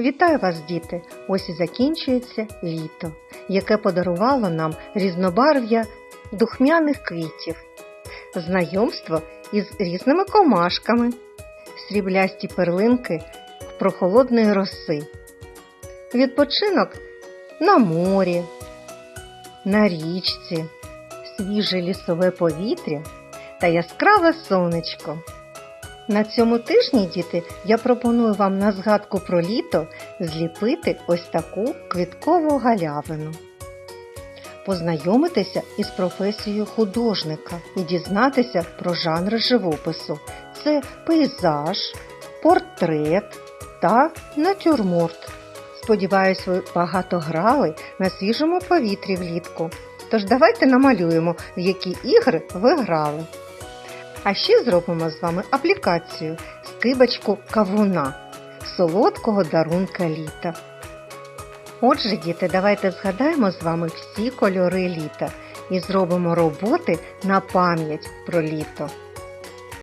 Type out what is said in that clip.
Вітаю вас, діти! Ось і закінчується літо, яке подарувало нам різнобарв'я духмяних квітів, знайомство із різними комашками, сріблясті перлинки прохолодної роси, відпочинок на морі, на річці, свіже лісове повітря та яскраве сонечко. На цьому тижні, діти, я пропоную вам на згадку про літо зліпити ось таку квіткову галявину. Познайомитися із професією художника і дізнатися про жанри живопису. Це пейзаж, портрет та натюрморт. Сподіваюсь, ви багато грали на свіжому повітрі влітку. Тож давайте намалюємо, в які ігри ви грали. А ще зробимо з вами аплікацію скибочку кавуна солодкого дарунка літа. Отже, діти, давайте згадаємо з вами всі кольори літа і зробимо роботи на пам'ять про літо.